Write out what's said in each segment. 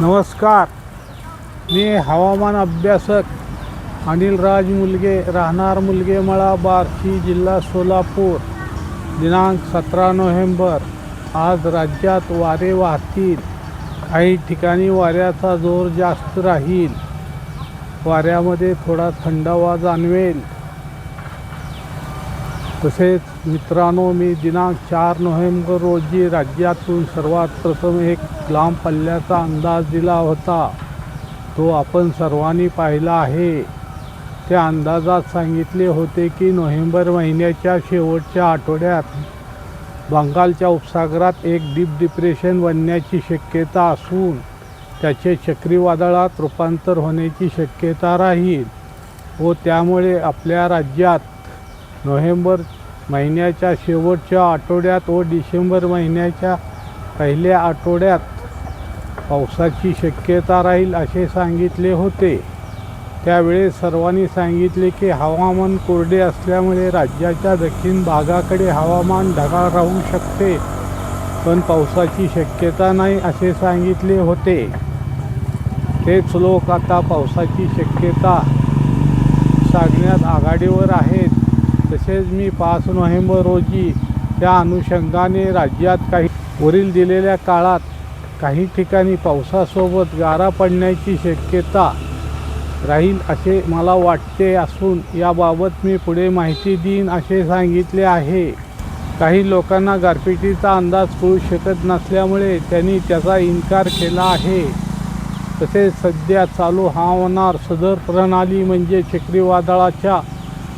नमस्कार. मी हवामान अभ्यासक अनिल राज मुलगे राहणार मुलगेमळा बार्शी जिल्हा सोलापूर. दिनांक सतरा नोव्हेंबर. आज राज्यात वारे वाहतील. काही ठिकाणी वाऱ्याचा जोर जास्त राहील. वाऱ्यामध्ये थोडा थंडावा जाणवेल. तसेच मित्रांनो मी दिनांक चार नोव्हेंबर रोजी राज्यातून सर्वात प्रथम एक लांब पल्ल्याचा अंदाज दिला होता. तो आपण सर्वांनी पाहिला आहे. त्या अंदाजात सांगितले होते की नोव्हेंबर महिन्याच्या शेवटच्या आठवड्यात बंगालच्या उपसागरात एक डीप डिप्रेशन बनण्याची शक्यता असून त्याचे चक्रीवादळात रूपांतर होण्याची शक्यता राहील व त्यामुळे आपल्या राज्यात नोव्हेंबर महिन्याच्या शेवटच्या आठवड्यात व डिसेंबर महिन्याच्या पहिल्या आठवड्यात पावसाची शक्यता राहील असे सांगितले होते. त्यावेळेस सर्वांनी सांगितले की हवामान कोरडे असल्यामुळे राज्याच्या दक्षिण भागाकडे हवामान ढगाळ राहू शकते पण पावसाची शक्यता नाही असे सांगितले होते. तेच लोक आता पावसाची शक्यता सांगण्यात आघाडीवर आहेत. तसेच मी पाच नोव्हेंबर रोजी त्या अनुषंगाने राज्यात काही वरील दिलेल्या काळात काही ठिकाणी पावसासोबत गारा पडण्याची शक्यता राहील असे मला वाटते असून याबाबत मी पुढे माहिती देईन असे सांगितले आहे. काही लोकांना गारपिटीचा अंदाज कळू शकत नसल्यामुळे त्यांनी त्याचा इन्कार केला आहे. तसेच सध्या चालू हवामानावर सदर प्रणाली म्हणजे चक्रीवादळाच्या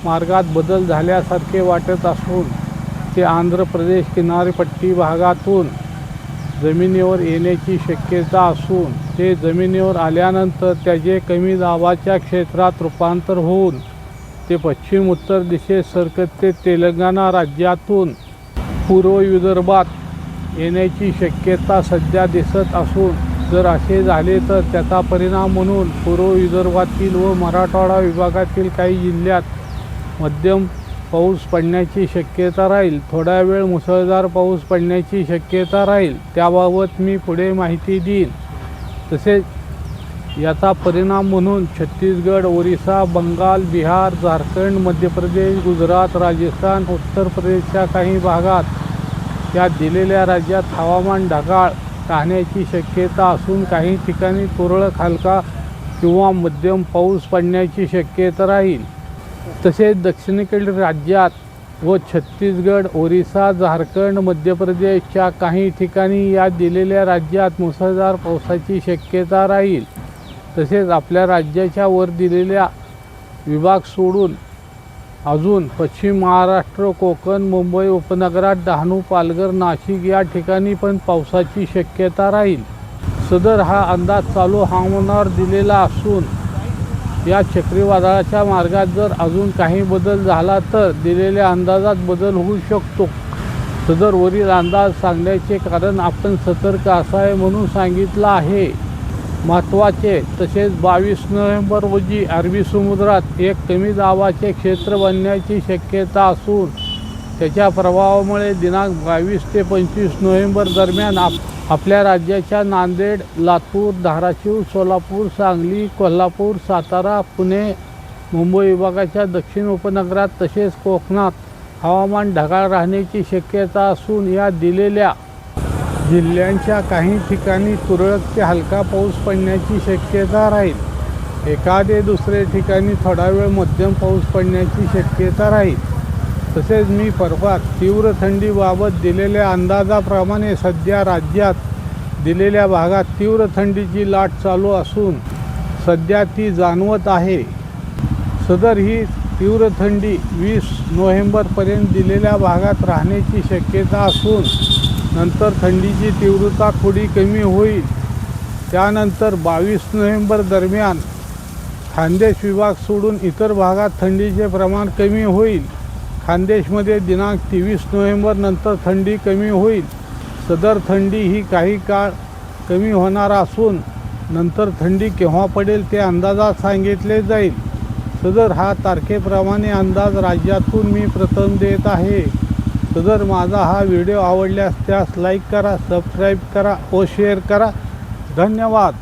मार्गात बदल झाल्यासारखे वाटत असून ते आंध्र प्रदेश किनारपट्टी भागातून जमिनीवर येण्याची शक्यता असून ते जमिनीवर आल्यानंतर त्याचे कमी दाबाच्या क्षेत्रात रूपांतर होऊन ते पश्चिम उत्तर दिशेत सरकत ते तेलंगणा राज्यातून पूर्व विदर्भात येण्याची शक्यता सध्या दिसत असून जर असे झाले तर त्याचा परिणाम म्हणून पूर्व विदर्भातील व मराठवाडा विभागातील काही जिल्ह्यात मध्यम पाऊस पडण्याची शक्यता राहील. थोडा वेळ मुसळधार पाऊस पडण्याची शक्यता राहील. त्याबाबत मी पुढे माहिती देईन. तसेच याचा परिणाम म्हणून छत्तीसगड ओरिसा बंगाल बिहार झारखंड मध्य प्रदेश गुजरात राजस्थान उत्तर प्रदेशच्या काही भागात या दिलेल्या राज्यात हवामान ढगाळ राहण्याची शक्यता असून काही ठिकाणी तुरळक हलका किंवा मध्यम पाऊस पडण्याची शक्यता राहील. तसेच दक्षिणेकडील राज्यात व छत्तीसगड ओरिसा झारखंड मध्य प्रदेशच्या काही ठिकाणी या दिलेल्या राज्यात मुसळधार पावसाची शक्यता राहील. तसेच आपल्या राज्याच्या वर दिलेल्या विभाग सोडून अजून पश्चिम महाराष्ट्र कोकण मुंबई उपनगरात डहाणू पालघर नाशिक या ठिकाणी पण पावसाची शक्यता राहील. सदर हा अंदाज चालू हवामानावर दिलेला असून या चक्रीवादळाच्या मार्गात जर अजून काही बदल झाला तर दिलेल्या अंदाजात बदल होऊ शकतो. सदर वरील अंदाज सांगण्याचे कारण आपण सतर्क असावे म्हणून सांगितलं आहे. महत्त्वाचे तसेच बावीस नोव्हेंबर रोजी अरबी समुद्रात एक कमी दाबाचे क्षेत्र बनण्याची शक्यता असून त्याच्या प्रभावामुळे दिनांक बावीस ते पंचवीस नोव्हेंबर दरम्यान आप आपल्या राज्याच्या नांदेड लातूर धाराशिव सोलापूर सांगली कोल्हापूर सातारा पुणे मुंबई विभागाच्या दक्षिण उपनगरात तसेच कोकणात हवामान ढगाळ राहण्याची शक्यता असून या दिलेल्या जिल्ह्यांच्या काही ठिकाणी तुरळक ते हलका पाऊस पडण्याची शक्यता राहील. एखादे दुसरे ठिकाणी थोडा वेळ मध्यम पाऊस पडण्याची शक्यता राहील. तसेच मी परवा तीव्र थंडीबाबत दिलेल्या अंदाजाप्रमाणे सध्या राज्यात दिलेल्या भागात तीव्र थंडीची लाट चालू असून सध्या ती जाणवत आहे. सदर ही तीव्र थंडी वीस नोव्हेंबरपर्यंत दिलेल्या भागात राहण्याची शक्यता असून नंतर थंडीची तीव्रता थोडी कमी होईल. त्यानंतर बावीस नोव्हेंबर दरम्यान खानदेश विभाग सोडून इतर भागात थंडीचे प्रमाण कमी होईल. खानदेशमध्ये दिनांक तेवीस नोव्हेंबर नंतर थंडी कमी होईल. सदर थंडी ही काही काळ कमी होणार असून नंतर थंडी केव्हा पडेल ते अंदाजात सांगितले जाईल. सदर हा तारखेप्रमाणे अंदाज राज्यातून मी प्रथम देत आहे. सदर माझा हा व्हिडिओ आवडल्यास त्यास लाईक करा सबस्क्राईब करा व शेअर करा. धन्यवाद.